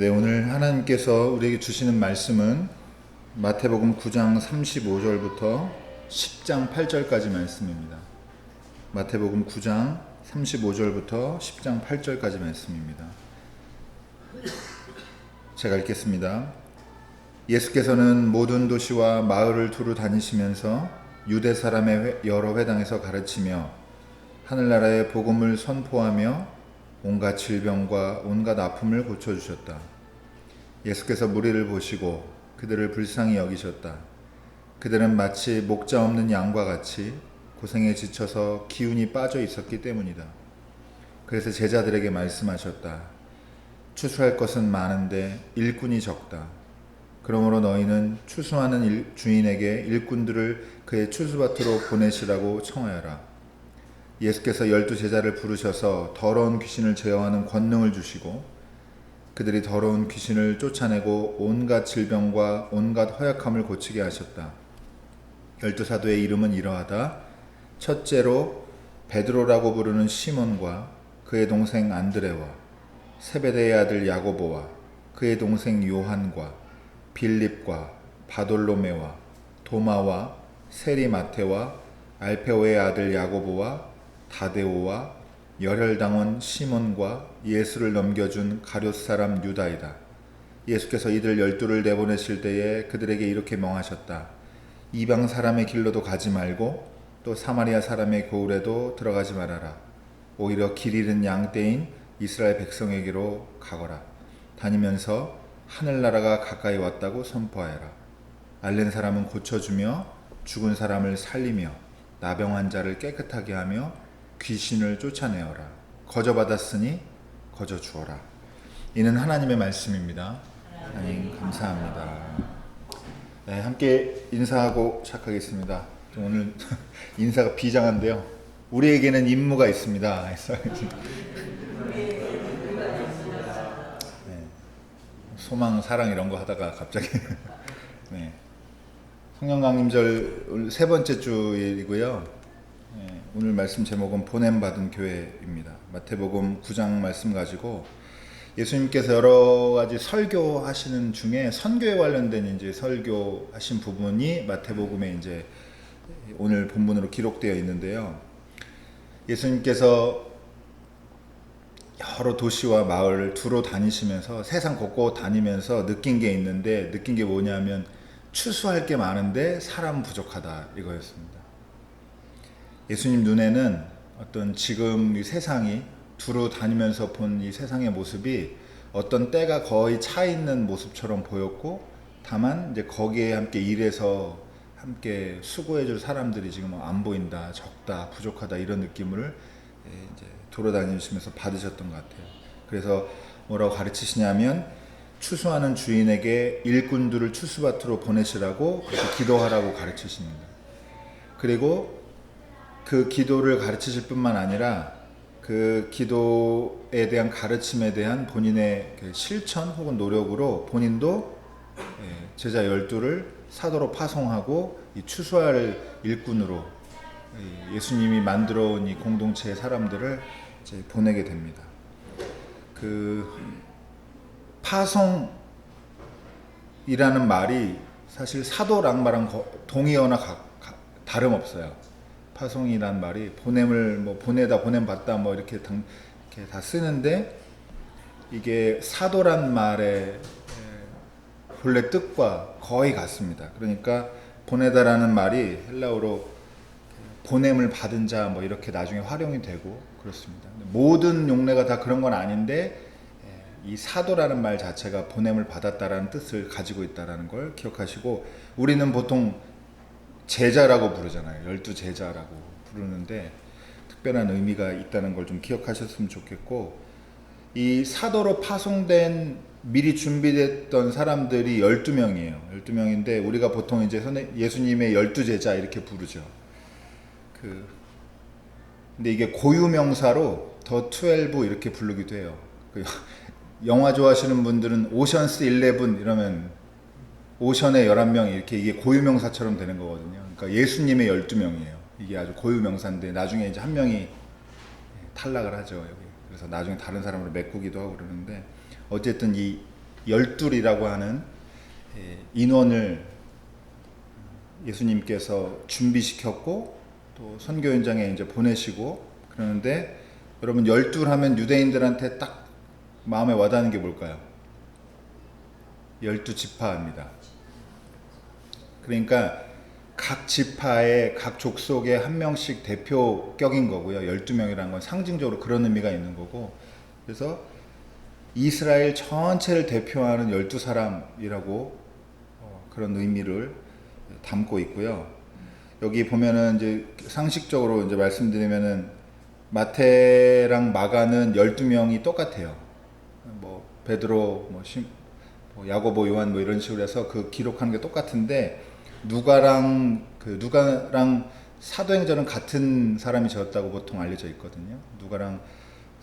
네, 오늘 하나님께서 우리에게 주시는 말씀은 마태복음 9장 35절부터 10장 8절까지 말씀입니다. 마태복음 9장 35절부터 10장 8절까지 말씀입니다. 제가 읽겠습니다. 예수께서는 모든 도시와 마을을 두루 다니시면서 유대 사람의 회- 여러 회당에서 가르치며 하늘나라의 복음을 선포하며 온갖 질병과 온갖 아픔을 고쳐주셨다. 예수께서 무리를 보시고 그들을 불쌍히 여기셨다. 그들은 마치 목자 없는 양과 같이 고생에 지쳐서 기운이 빠져 있었기 때문이다. 그래서 제자들에게 말씀하셨다. 추수할 것은 많은데 일꾼이 적다. 그러므로 너희는 추수하는 일- 주인에게 일꾼들을 그의 추수밭으로 보내시라고 청하여라. 예수께서 열두 제자를 부르셔서 더러운 귀신을 제어하는 권능을 주시고 그들이 더러운 귀신을 쫓아내고 온갖 질병과 온갖 허약함을 고치게 하셨다. 열두 사도의 이름은 이러하다. 첫째로 베드로라고 부르는 시몬과 그의 동생 안드레와 세베대의 아들 야고보와 그의 동생 요한과 빌립과 바돌로메와 도마와 세리마테와 알페오의 아들 야고보와 다데오와 열혈당원 시몬과 예수를 넘겨준 가룟 사람 유다이다. 예수께서 이들 열두를 내보내실 때에 그들에게 이렇게 명하셨다. 이방 사람의 길로도 가지 말고 또 사마리아 사람의 고을에도 들어가지 말아라. 오히려 길 잃은 양떼인 이스라엘 백성에게로 가거라. 다니면서 하늘나라가 가까이 왔다고 선포하여라. 앓는 사람은 고쳐주며 죽은 사람을 살리며 나병 환자를 깨끗하게 하며 귀신을 쫓아내어라. 거저 받았으니 거저 주어라. 이는 하나님의 말씀입니다. 하나님 감사합니다. 네, 함께 인사하고 시작하겠습니다. 좀 오늘 인사가 비장한데요. 우리에게는 임무가 있습니다. 네, 소망, 사랑 이런 거 하다가 갑자기 네. 성령 강림절 세 번째 주일이고요. 네, 오늘 말씀 제목은 보냄 받은 교회입니다. 마태복음 9장 말씀 가지고 예수님께서 여러 가지 설교하시는 중에 선교에 관련된 이제 설교하신 부분이 마태복음에 이제 오늘 본문으로 기록되어 있는데요. 예수님께서 여러 도시와 마을을 두루 다니시면서 세상 곳곳 다니면서 느낀 게 있는데 느낀 게 뭐냐면 추수할 게 많은데 사람 부족하다 이거였습니다. 예수님 눈에는 어떤 지금 이 세상이 두루 다니면서 본 이 세상의 모습이 어떤 때가 거의 차 있는 모습처럼 보였고 다만 이제 거기에 함께 일해서 함께 수고해 줄 사람들이 지금 안 보인다, 적다, 부족하다 이런 느낌을 예, 이제 돌아다니시면서 받으셨던 것 같아요. 그래서 뭐라고 가르치시냐면 추수하는 주인에게 일꾼들을 추수밭으로 보내시라고 기도하라고 가르치십니다. 그리고 그 기도를 가르치실 뿐만 아니라 그 기도에 대한 가르침에 대한 본인의 그 실천 혹은 노력으로 본인도 예, 제자 열두를 사도로 파송하고 이 추수할 일꾼으로 이 예수님이 만들어 온 이 공동체의 사람들을 이제 보내게 됩니다. 그 파송이라는 말이 사실 사도랑 말랑 거- 동의어나 다름없어요. 파송이란 말이 보냄을 뭐 보내다 보냄 받다 뭐 이렇게, 당, 이렇게 다 쓰는데 이게 사도란 말의 에, 본래 뜻과 거의 같습니다. 그러니까 보내다라는 말이 헬라어로 보냄을 받은 자 뭐 이렇게 나중에 활용이 되고 그렇습니다. 모든 용례가 다 그런 건 아닌데 예, 이 사도라는 말 자체가 보냄을 받았다라는 뜻을 가지고 있다라는 걸 기억하시고 우리는 보통 제자라고 부르잖아요. 열두 제자라고 부르는데 특별한 의미가 있다는 걸 좀 기억하셨으면 좋겠고 이 사도로 파송된 미리 준비됐던 사람들이 12명이에요. 12명인데 우리가 보통 이제 예수님의 열두 제자 이렇게 부르죠. 그 근데 이게 고유 명사로 더 12 이렇게 부르기도 해요. 그 영화 좋아하시는 분들은 오션스 11 이러면 오션의 11명 이렇게 이게 고유 명사처럼 되는 거거든요. 그러니까 예수님의 12명이에요. 이게 아주 고유 명사인데 나중에 이제 한 명이 탈락을 하죠. 여기. 그래서 나중에 다른 사람으로 메꾸기도 하고 그러는데 어쨌든 이 열둘이라고 하는 예, 인원을 예수님께서 준비시켰고 또 선교 현장에 이제 보내시고 그러는데 여러분 열둘 하면 유대인들한테 딱 마음에 와닿는 게 뭘까요? 열두 지파입니다. 그러니까 각 지파의 각 족속의 한 명씩 대표격인 거고요. 12명이라는 건 상징적으로 그런 의미가 있는 거고. 그래서 이스라엘 전체를 대표하는 12사람이라고 어, 그런 의미를 담고 있고요. 여기 보면은 이제 상식적으로 이제 말씀드리면은 마태랑 마가는 12명이 똑같아요. 뭐 베드로 뭐, 심, 뭐 야고보 요한 뭐 이런 식으로 해서 그 기록하는 게 똑같은데 누가랑 그 누가랑 사도행전은 같은 사람이 적었다고 보통 알려져 있거든요. 누가랑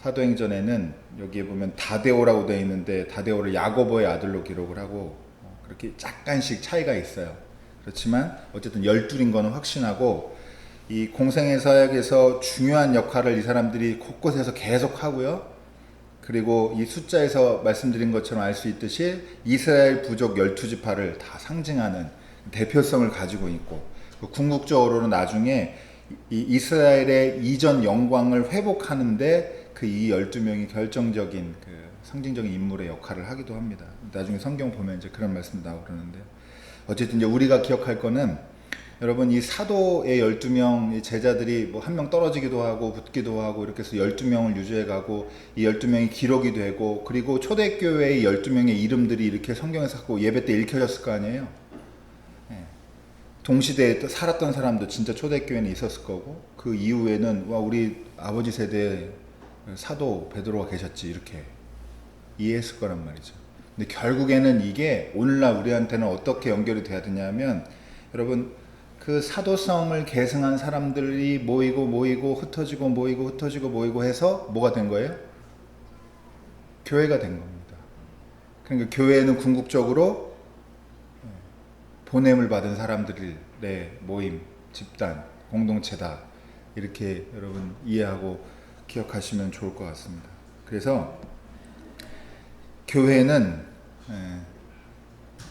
사도행전에는 여기에 보면 다데오라고 되어 있는데 다데오를 야고보의 아들로 기록을 하고 어, 그렇게 약간씩 차이가 있어요. 그렇지만 어쨌든 열둘인 거는 확신하고 이 공생의 사역에서 중요한 역할을 이 사람들이 곳곳에서 계속 하고요. 그리고 이 숫자에서 말씀드린 것처럼 알 수 있듯이 이스라엘 부족 12지파를 다 상징하는 대표성을 가지고 있고 그 궁극적으로는 나중에 이 이스라엘의 이전 영광을 회복하는데 그 이 12명이 결정적인 그 상징적인 인물의 역할을 하기도 합니다. 나중에 성경 보면 이제 그런 말씀도 나오고 그러는데요. 어쨌든 이제 우리가 기억할 거는 여러분 이 사도의 12명 제자들이 뭐 한 명 떨어지기도 하고 붙기도 하고 이렇게 해서 12명을 유지해 가고 이 12명이 기록이 되고 그리고 초대교회의 12명의 이름들이 이렇게 성경에서 갖고 예배 때 읽혀졌을 거 아니에요. 예. 동시대에 또 살았던 사람도 진짜 초대교회는 있었을 거고 그 이후에는 와 우리 아버지 세대에 사도 베드로가 계셨지 이렇게 이해했을 거란 말이죠. 근데 결국에는 이게 오늘날 우리한테는 어떻게 연결이 돼야 되냐면 여러분 그 사도성을 계승한 사람들이 모이고 모이고 흩어지고 모이고 흩어지고 모이고 해서 뭐가 된 거예요? 교회가 된 겁니다. 그러니까 교회는 궁극적으로 보냄을 받은 사람들의 모임, 집단, 공동체다. 이렇게 여러분 이해하고 기억하시면 좋을 것 같습니다. 그래서 교회는 예,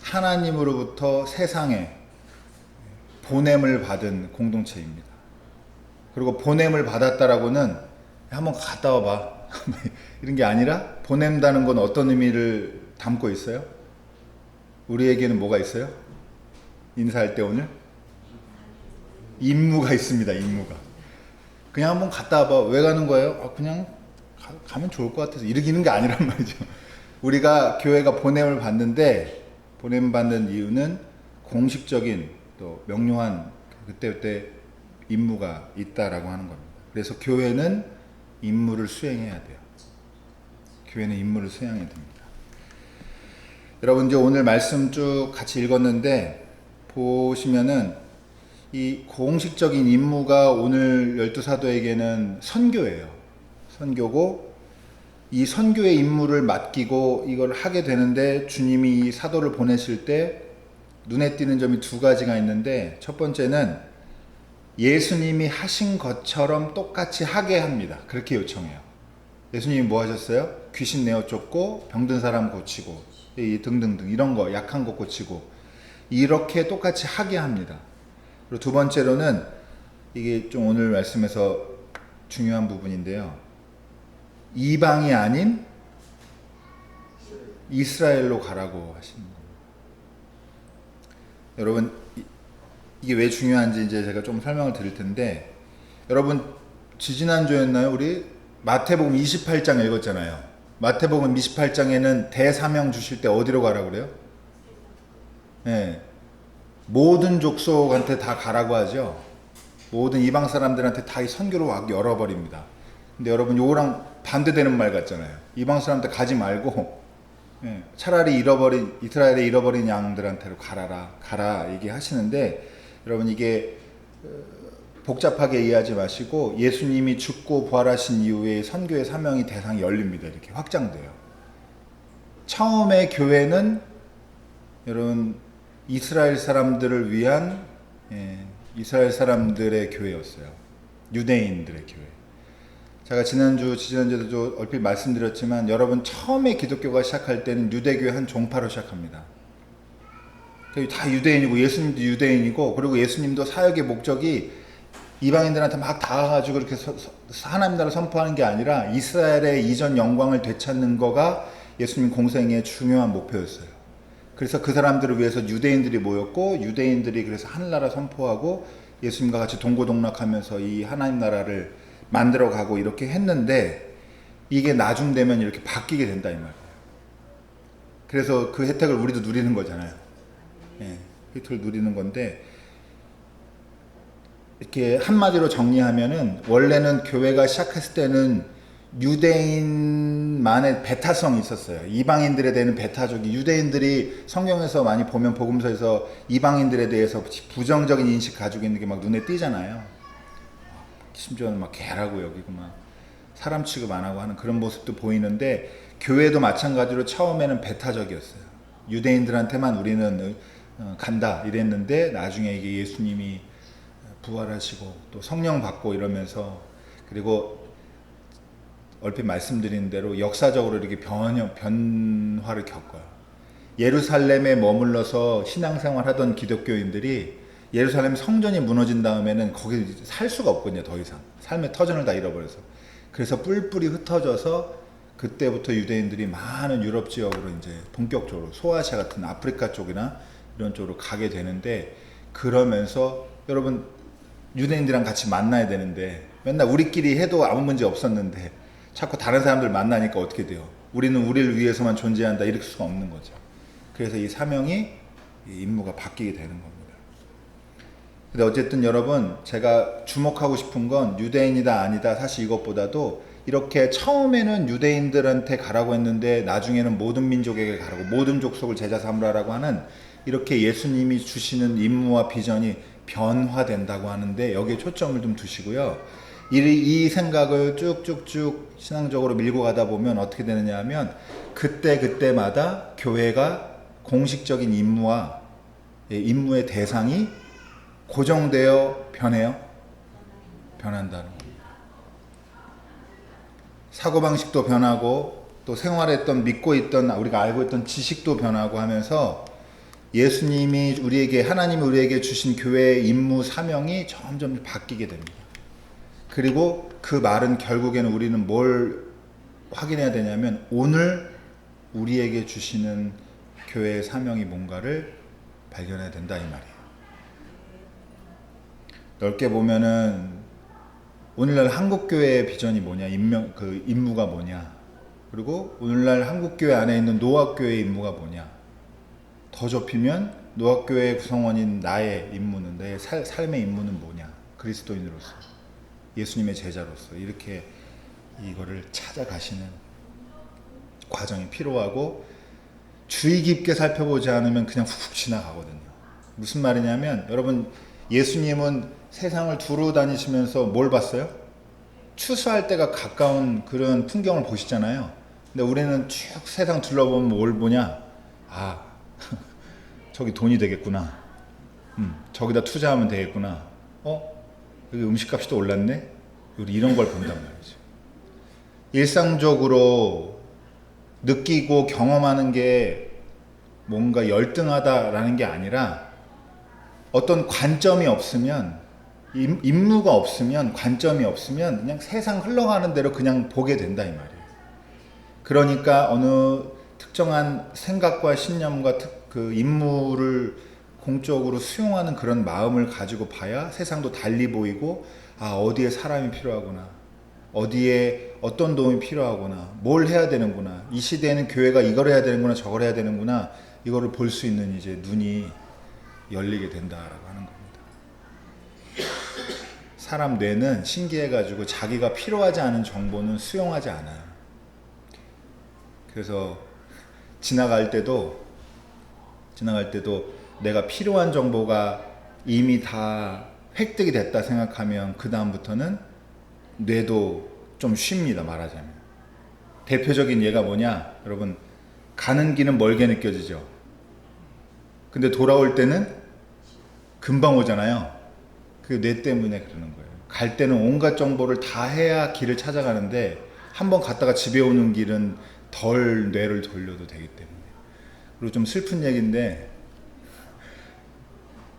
하나님으로부터 세상에 보냄을 받은 공동체입니다. 그리고 보냄을 받았다라고는 한번 갔다 와봐. 이런 게 아니라 보냄다는 건 어떤 의미를 담고 있어요? 우리에게는 뭐가 있어요? 인사할 때 오늘? 임무가 있습니다, 임무가. 그냥 한번 갔다 와봐. 왜 가는 거예요? 아, 그냥 가, 면 좋을 것 같아서. 이러기는 게 아니란 말이죠. 우리가 교회가 보냄을 받는데, 보냄 받는 이유는 공식적인 또 명료한 그때그때 임무가 있다라고 하는 겁니다. 그래서 교회는 임무를 수행해야 돼요. 교회는 임무를 수행해야 됩니다. 여러분 이제 오늘 말씀 쭉 같이 읽었는데 보시면은 이 공식적인 임무가 오늘 열두 사도에게는 선교예요. 선교고 이 선교의 임무를 맡기고 이걸 하게 되는데 주님이 이 사도를 보내실 때 눈에 띄는 점이 두 가지가 있는데 첫 번째는 예수님이 하신 것처럼 똑같이 하게 합니다. 그렇게 요청해요. 예수님이 뭐 하셨어요? 귀신 내어 쫓고 병든 사람 고치고 이 등등등 이런 거 약한 거 고치고 이렇게 똑같이 하게 합니다. 그리고 두 번째로는 이게 좀 오늘 말씀에서 중요한 부분인데요. 이방이 아닌 이스라엘로 가라고 하시는 거예요. 여러분 이- 이게 왜 중요한지 이제 제가 좀 설명을 드릴 텐데 여러분 지지난주였나요? 우리 마태복음 28장 읽었잖아요. 마태복음 28장에는 대사명 주실 때 어디로 가라 그래요? 예. 모든 족속한테 다 가라고 하죠. 모든 이방 사람들한테 다 이 선교로 막 열어버립니다. 근데 여러분 요거랑 반대되는 말 같잖아요. 이방 사람한테 가지 말고 예, 차라리 잃어버린 이스라엘의 잃어버린 양들한테로 가라라 가라 얘기하시는데 여러분 이게 어, 복잡하게 이해하지 마시고 예수님이 죽고 부활하신 이후에 선교의 사명이 대상이 열립니다 이렇게 확장돼요. 처음에 교회는 여러분 이스라엘 사람들을 위한 예, 이스라엘 사람들의 교회였어요. 유대인들의 교회. 제가 지난주 지난주에도 얼핏 말씀드렸지만 여러분 처음에 기독교가 시작할 때는 유대교의 한 종파로 시작합니다. 다 유대인이고 예수님도 유대인이고 그리고 예수님도 사역의 목적이 이방인들한테 막 다가가지고 이렇게 하나님 나라를 선포하는 게 아니라 이스라엘의 이전 영광을 되찾는 거가 예수님 공생의 중요한 목표였어요. 그래서 그 사람들을 위해서 유대인들이 모였고 유대인들이 그래서 하늘나라 선포하고 예수님과 같이 동고동락하면서 이 하나님 나라를 만들어 가고 이렇게 했는데 이게 나중 되면 이렇게 바뀌게 된다 이 말이에요. 그래서 그 혜택을 우리도 누리는 거잖아요. 예, 혜택을 누리는 건데 이렇게 한마디로 정리하면은 원래는 교회가 시작했을 때는 유대인만의 배타성이 있었어요. 이방인들에 대한 배타적이 유대인들이 성경에서 많이 보면 복음서에서 이방인들에 대해서 부정적인 인식 가지고 있는 게 막 눈에 띄잖아요. 심지어는 막 개라고 여기고 막 사람 취급 안 하고 하는 그런 모습도 보이는데 교회도 마찬가지로 처음에는 배타적이었어요. 유대인들한테만 우리는 어, 간다 이랬는데 나중에 이게 예수님이 부활하시고 또 성령 받고 이러면서 그리고 얼핏 말씀드린 대로 역사적으로 이렇게 변, 변화를 겪어요. 예루살렘에 머물러서 신앙생활 하던 기독교인들이 예루살렘 성전이 무너진 다음에는 거기 살 수가 없거든요, 더 이상. 삶의 터전을 다 잃어버려서. 그래서 뿔뿔이 흩어져서 그때부터 유대인들이 많은 유럽 지역으로 이제 본격적으로 소아시아 같은 아프리카 쪽이나 이런 쪽으로 가게 되는데 그러면서 여러분 유대인들이랑 같이 만나야 되는데 맨날 우리끼리 해도 아무 문제 없었는데 자꾸 다른 사람들 만나니까 어떻게 돼요? 우리는 우리를 위해서만 존재한다 이럴 수가 없는 거죠. 그래서 이 사명이 이 임무가 바뀌게 되는 겁니다. 근데 어쨌든 여러분 제가 주목하고 싶은 건 유대인이다 아니다 사실 이것보다도 이렇게 처음에는 유대인들한테 가라고 했는데 나중에는 모든 민족에게 가라고 모든 족속을 제자 삼으라라고 하는 이렇게 예수님이 주시는 임무와 비전이 변화된다고 하는데 여기에 초점을 좀 두시고요. 이, 이 생각을 쭉쭉쭉 신앙적으로 밀고 가다 보면 어떻게 되느냐 하면 그때 그때마다 교회가 공식적인 임무와 예, 임무의 대상이 고정되어 변해요. 변한다는. 사고방식도 변하고 또 생활했던 믿고 있던 우리가 알고 있던 지식도 변하고 하면서 예수님이 우리에게 하나님이 우리에게 주신 교회의 임무 사명이 점점 바뀌게 됩니다. 그리고 그 말은 결국에는 우리는 뭘 확인해야 되냐면 오늘 우리에게 주시는 교회의 사명이 뭔가를 발견해야 된다 이 말이에요. 넓게 보면은 오늘날 한국 교회의 비전이 뭐냐, 임명 그 임무가 뭐냐, 그리고 오늘날 한국 교회 안에 있는 노학 교회의 임무가 뭐냐. 더 좁히면 노학 교회의 구성원인 나의 임무는 내 살, 삶의 임무는 뭐냐? 그리스도인으로서 예수님의 제자로서 이렇게 이거를 찾아가시는 과정이 필요하고 주의 깊게 살펴보지 않으면 그냥 훅 지나가거든요. 무슨 말이냐면 여러분 예수님은 세상을 두루 다니시면서 뭘 봤어요? 추수할 때가 가까운 그런 풍경을 보시잖아요. 근데 우리는 쭉 세상 둘러보면 뭘 보냐? 아, 저기 돈이 되겠구나. 음, 저기다 투자하면 되겠구나. 어? 여기 음식값이 또 올랐네? 우리 이런 걸 본단 말이죠. 일상적으로 느끼고 경험하는 게 뭔가 열등하다라는 게 아니라 어떤 관점이 없으면 임- 임무가 없으면 관점이 없으면 그냥 세상 흘러가는 대로 그냥 보게 된다 이 말이에요. 그러니까 어느 특정한 생각과 신념과 특, 그 임무를 공적으로 수용하는 그런 마음을 가지고 봐야 세상도 달리 보이고 아 어디에 사람이 필요하구나 어디에 어떤 도움이 필요하구나 뭘 해야 되는구나 이 시대에는 교회가 이걸 해야 되는구나 저걸 해야 되는구나 이거를 볼 수 있는 이제 눈이 열리게 된다라고 하는 겁니다. 사람 뇌는 신기해가지고 자기가 필요하지 않은 정보는 수용하지 않아요. 그래서 지나갈 때도 지나갈 때도 내가 필요한 정보가 이미 다 획득이 됐다 생각하면 그 다음부터는 뇌도 좀 쉽니다 말하자면. 대표적인 예가 뭐냐? 여러분 가는 길은 멀게 느껴지죠? 근데 돌아올 때는 금방 오잖아요. 그 뇌 때문에 그러는 거예요. 갈 때는 온갖 정보를 다 해야 길을 찾아가는데 한번 갔다가 집에 오는 길은 덜 뇌를 돌려도 되기 때문에. 그리고 좀 슬픈 얘기인데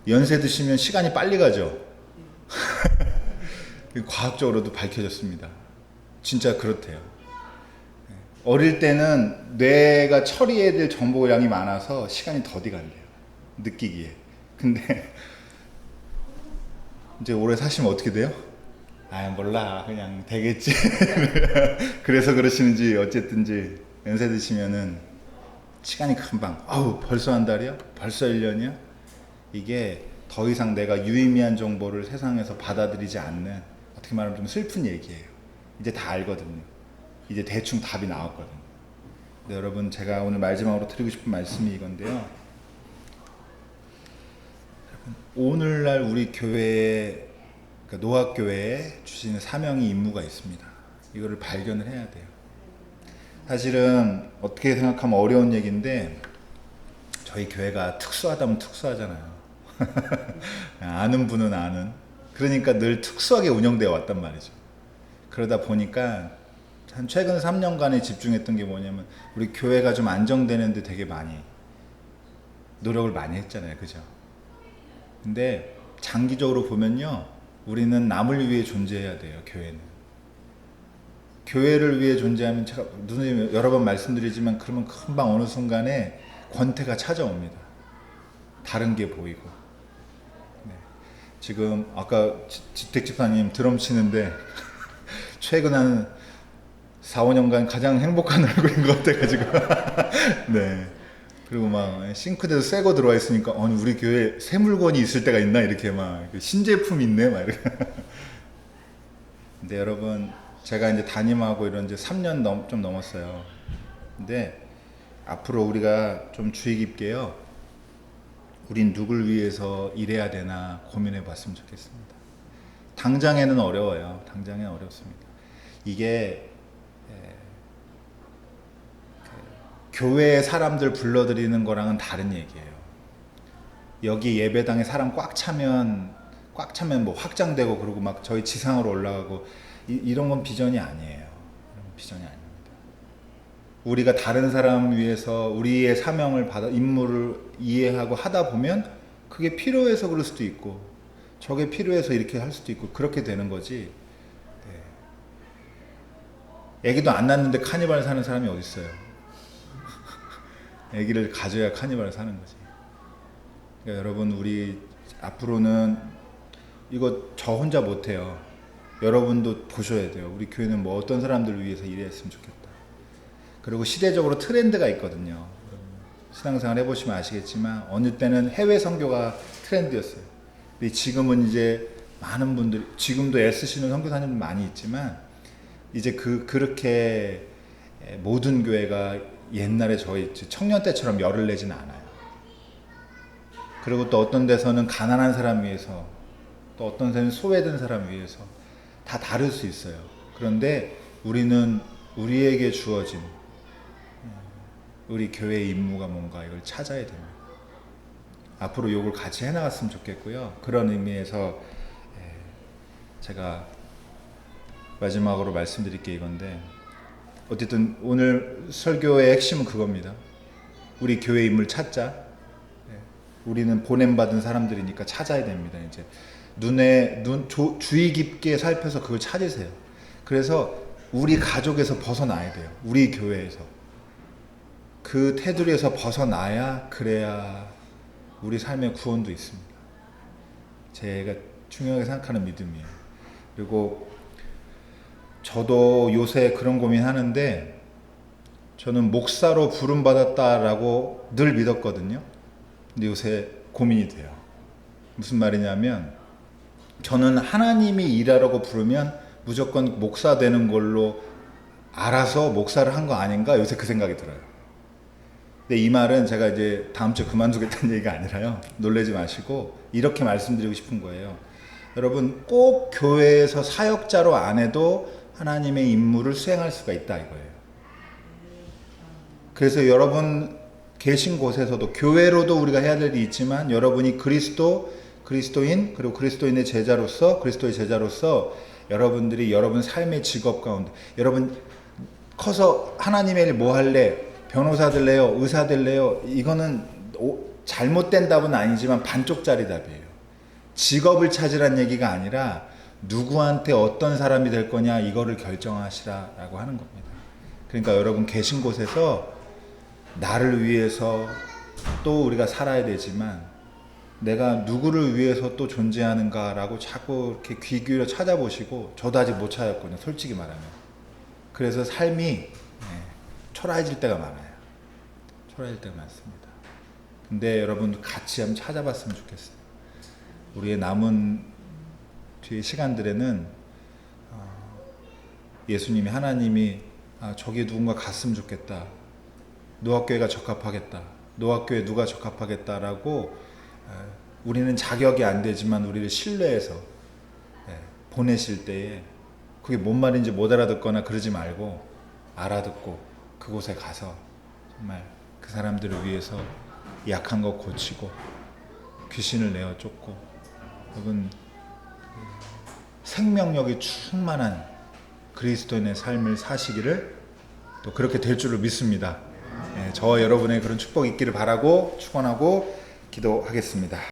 연세 드시면 시간이 빨리 가죠. 과학적으로도 밝혀졌습니다. 진짜 그렇대요. 어릴 때는 뇌가 처리해야 될 정보량이 많아서 시간이 더디 간대요. 느끼기에. 근데 이제 오래 사시면 어떻게 돼요? 아 몰라 그냥 되겠지. 그래서 그러시는지 어쨌든지 연세 드시면은 시간이 금방 아우 벌써 한 달이야? 벌써 1년이야? 이게 더 이상 내가 유의미한 정보를 세상에서 받아들이지 않는 어떻게 말하면 좀 슬픈 얘기예요. 이제 다 알거든요. 이제 대충 답이 나왔거든요. 근데 여러분 제가 오늘 마지막으로 드리고 싶은 말씀이 이건데요. 오늘날 우리 교회에 그러니까 노학교회에 주시는 사명이 임무가 있습니다. 이거를 발견을 해야 돼요. 사실은 어떻게 생각하면 어려운 얘기인데 저희 교회가 특수하다면 특수하잖아요. 아는 분은 아는. 그러니까 늘 특수하게 운영되어 왔단 말이죠. 그러다 보니까 한 최근 3년간에 집중했던 게 뭐냐면 우리 교회가 좀 안정되는데 되게 많이 노력을 많이 했잖아요. 그죠? 근데 장기적으로 보면요. 우리는 남을 위해 존재해야 돼요. 교회는. 교회를 위해 존재하면 제가 누누이 여러 번 말씀드리지만 그러면 금방 어느 순간에 권태가 찾아옵니다. 다른 게 보이고. 네. 지금 아까 지- 지택집사님 드럼 치는데 최근 한 4, 5년간 가장 행복한 얼굴인 것 같아가지고. 네. 그리고 막 싱크대도 새 거 들어와 있으니까 아니 우리 교회 새 물건이 있을 때가 있나 이렇게 막 신제품 있네 막 이렇게. 근데 여러분 제가 이제 담임하고 이런 이제 3년 넘, 좀 넘었어요. 근데 앞으로 우리가 좀 주의 깊게요. 우린 누굴 위해서 일해야 되나 고민해 봤으면 좋겠습니다. 당장에는 어려워요. 당장에 어렵습니다. 이게 에, 그 교회에 사람들 불러들이는 거랑은 다른 얘기예요. 여기 예배당에 사람 꽉 차면 꽉 차면 뭐 확장되고 그러고 막 저희 지상으로 올라가고 이, 런건 비전이 아니에요. 비전이 아닙니다. 우리가 다른 사람 위해서 우리의 사명을 받아 임무를 이해하고 하다 보면 그게 필요해서 그럴 수도 있고 저게 필요해서 이렇게 할 수도 있고 그렇게 되는 거지. 네. 애기도 안 낳는데 카니발 사는 사람이 어디 있어요? 애기를 가져야 카니발 사는 거지. 그러니까 여러분 우리 앞으로는 이거 저 혼자 못해요. 여러분도 보셔야 돼요. 우리 교회는 뭐 어떤 사람들을 위해서 일했으면 좋겠다. 그리고 시대적으로 트렌드가 있거든요. 신앙생활 해보시면 아시겠지만 어느 때는 해외 선교가 트렌드였어요. 근데 지금은 이제 많은 분들 지금도 애쓰시는 선교사님들 많이 있지만 이제 그 그렇게 모든 교회가 옛날에 저희 청년 때처럼 열을 내지는 않아요. 그리고 또 어떤 데서는 가난한 사람 위해서 또 어떤 데는 소외된 사람 위해서 다 다를 수 있어요. 그런데 우리는 우리에게 주어진 우리 교회의 임무가 뭔가 이걸 찾아야 됩니다. 앞으로 이걸 같이 해나갔으면 좋겠고요. 그런 의미에서 예, 제가 마지막으로 말씀드릴 게 이건데 어쨌든 오늘 설교의 핵심은 그겁니다. 우리 교회 인물 찾자. 예, 우리는 보냄 받은 사람들이니까 찾아야 됩니다. 이제 눈에 눈 조- 주의 깊게 살펴서 그걸 찾으세요. 그래서 우리 가족에서 벗어나야 돼요. 우리 교회에서 그 테두리에서 벗어나야 그래야 우리 삶의 구원도 있습니다. 제가 중요하게 생각하는 믿음이에요. 그리고 저도 요새 그런 고민하는데 저는 목사로 부름 받았다라고 늘 믿었거든요. 근데 요새 고민이 돼요. 무슨 말이냐면 저는 하나님이 일하라고 부르면 무조건 목사 되는 걸로 알아서 목사를 한 거 아닌가 요새 그 생각이 들어요. 근데 이 말은 제가 이제 다음 주에 그만두겠다는 얘기가 아니라요. 놀라지 마시고 이렇게 말씀드리고 싶은 거예요. 여러분 꼭 교회에서 사역자로 안 해도 하나님의 임무를 수행할 수가 있다 이거예요. 그래서 여러분 계신 곳에서도 교회로도 우리가 해야 될 일이 있지만 여러분이 그리스도 그리스도인 그리고 그리스도인의 제자로서 그리스도의 제자로서 여러분들이 여러분 삶의 직업 가운데 여러분 커서 하나님의 일 뭐 할래? 변호사 될래요? 의사 될래요? 이거는 오- 잘못된 답은 아니지만 반쪽짜리 답이에요. 직업을 찾으란 얘기가 아니라 누구한테 어떤 사람이 될 거냐 이거를 결정하시라라고 하는 겁니다. 그러니까 여러분 계신 곳에서 나를 위해서 또 우리가 살아야 되지만 내가 누구를 위해서 또 존재하는가라고 자꾸 이렇게 귀 기울여 찾아보시고 저도 아직 못 찾았거든요. 솔직히 말하면. 그래서 삶이 예, 초라해질 때가 많아요. 초라해질 때가 많습니다. 근데 여러분 같이 한번 찾아봤으면 좋겠어요. 우리의 남은 뒤의 시간들에는 어, 예수님이 하나님이 아, 저기 누군가 갔으면 좋겠다. 노학교회가 적합하겠다. 노학교회 누가 적합하겠다라고 어, 우리는 자격이 안 되지만 우리를 신뢰해서 예, 보내실 때에 그게 뭔 말인지 못 알아듣거나 그러지 말고 알아듣고 그곳에 가서 정말 그 사람들을 위해서 약한 거 고치고 귀신을 내어 쫓고 혹은 생명력이 충만한 그리스도인의 삶을 사시기를 또 그렇게 될 줄을 믿습니다. 예, 저와 여러분의 그런 축복이 있기를 바라고 축원하고 기도하겠습니다.